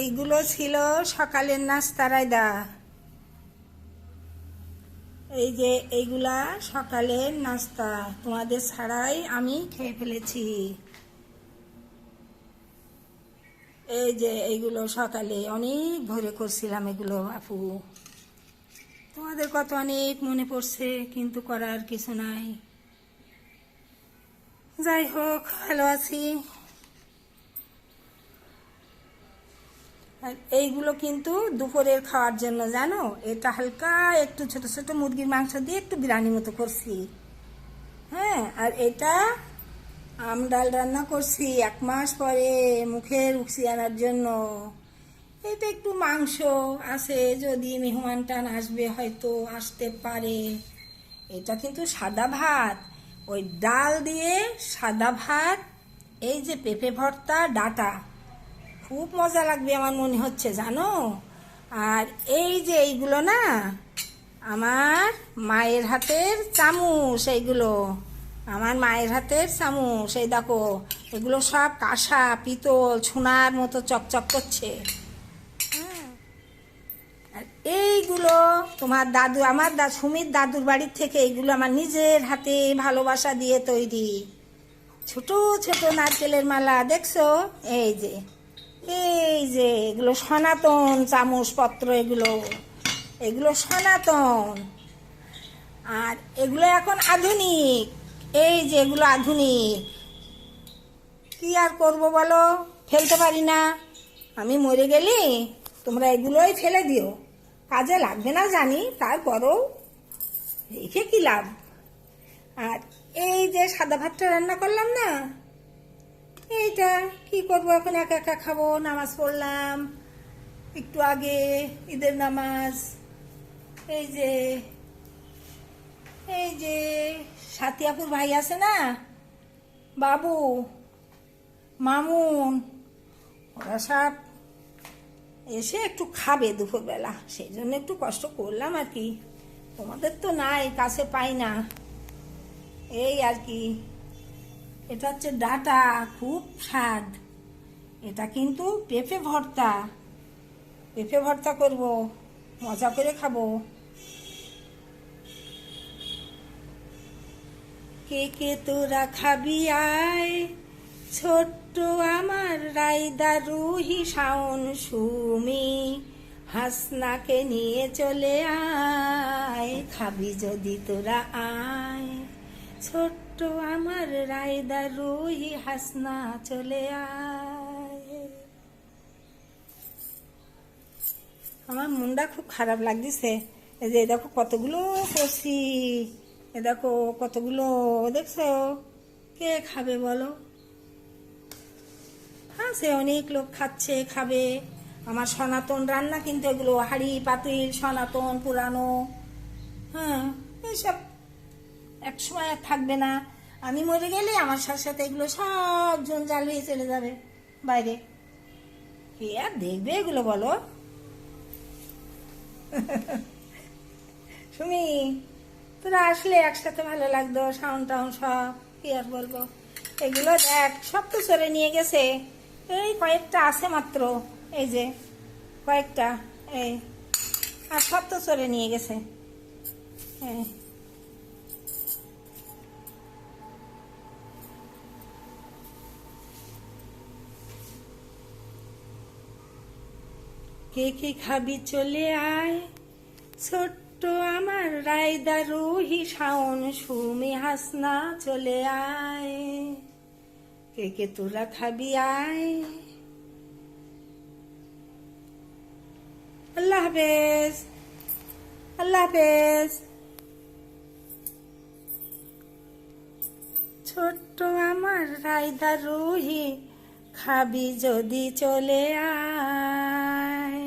এইগুলো ছিল সকালের নাস্তা, রায়দা। এই যে এইগুলা সকালের নাস্তা, তোমাদের ছাড়াই আমি খেয়ে ফেলেছি। এই যে এইগুলো সকালে অনেক ভোরে করছিলাম এগুলো, আপু। তোমাদের কত অনেক মনে পড়ছে, কিন্তু করার কিছু নাই। যাই হোক, ভালো আছি। এইগুলো কিন্তু দুপুরের খাওয়ার জন্য, জানো? এটা হালকা একটু ছোট ছোট মুরগির মাংস দিয়ে একটু বিরিয়ানি মতো করছি। হ্যাঁ আর এটা আম ডাল রান্না করছি এক মাস পরে মুখের উকসি আনার জন্য। এটা একটু মাংস আছে, যদি মেহমান টান আসবে হয়তো আসতে পারে। এটা কিন্তু সাদা ভাত। ওই ডাল দিয়ে সাদা ভাত, এই যে পেঁপে ভর্তা, ডাটা। খুব মজা লাগবে আমার মনে হচ্ছে, জানো? আর এই যে এইগুলো না, আমার মায়ের হাতের চামচ এইগুলো, আমার মায়ের হাতের চামচ, এই দেখো, এগুলো সব কাঁসা, পিতল, সোনার মতো চকচক করছে। হ্যাঁ। আর এইগুলো তোমার দাদু, আমার দা, সুমির দাদুর বাড়ির থেকে এইগুলো আমার নিজের হাতে ভালোবাসা দিয়ে তৈরি। ছোট ছোট নারকেলের মালা, দেখছ? এই যে। এই যে এগুলো সনাতন চামচ পত্র এগুলো এগুলো সনাতন। আর এগুলো এখন আধুনিক, এই যে এগুলো আধুনিক। কি আর করব বলো? ফেলতে পারি না। আমি মরে গেলে তোমরা এগুলোই ফেলে দিও। কাজে লাগবে না জানি, তারপরও রেখে কি লাভ? আর এই যে সাদা ভাতটা রান্না করলাম না এইটা, কি করব এখন? একা একা খাব, নামাজ পড়লাম, একটু আগে ঈদের নামাজ, এই যে এই যে, সাতিয়াপুর ভাই আছে না? বাবু, মামুন, ওরা সব এসে একটু খাবে দুপুরবেলা। সেই জন্য একটু কষ্ট করলাম আর কি। তোমাদের তো নাই, কাছে পাই না। এই আর কি। এটা হচ্ছে ডাটা, খুব স্বাদ। এটা কিন্তু পেঁপে ভর্তা। পেঁপে ভর্তা করব, মজা করে খাব। কে কে তোরা খাবি আয়? ছোট্ট আমার রায়দা রুহি শাওন সুমি, হাসনাকে নিয়ে চলে আয়। খাবি যদি তোরা আয়। ছোট্ট আমার রায়দা রুহি হাসনা চলে আয়। আমার মনটা খুব খারাপ লাগতেছে। এই যে দেখো কতগুলো করছি এ দেখো কতগুলো, দেখছ? কে খাবে বলো? হ্যাঁ সে অনেক লোক খাচ্ছে, খাবে। আমার সনাতন রান্না কিন্তু এগুলো হাড়ি, পাতিল, সনাতন, পুরানো। হ্যাঁ এইসব এক সময় আর থাকবে না। আমি মরে গেলে আমার সাথে সাথে এগুলো সব জঞ্জাল হয়ে চলে যাবে বাইরে। কে আর দেখবে এগুলো বলো? সুমি, তোরা আসলে একসাথে ভালো লাগতো সাউন্ড টাউন সব, কি আর বলব? এগুলো দেখ, সব তো সরে নিয়ে গেছে। এই কয়েকটা আছে মাত্র, এই যে, কয়েকটা, এই, আর সব তো সরে নিয়ে গেছে। হ্যাঁ কে কে খাবি চলে আয়। ছোট্ট আমার রায়দা রুহি শাওন সুমি, হাসনা চলে আয়। কে কে তোরা খাবি আয়। আল্লাহ হাফেজ আল্লাহ হাফেজ। ছোট্ট আমার রায়দা রুহি খাবি যদি চলে আয়।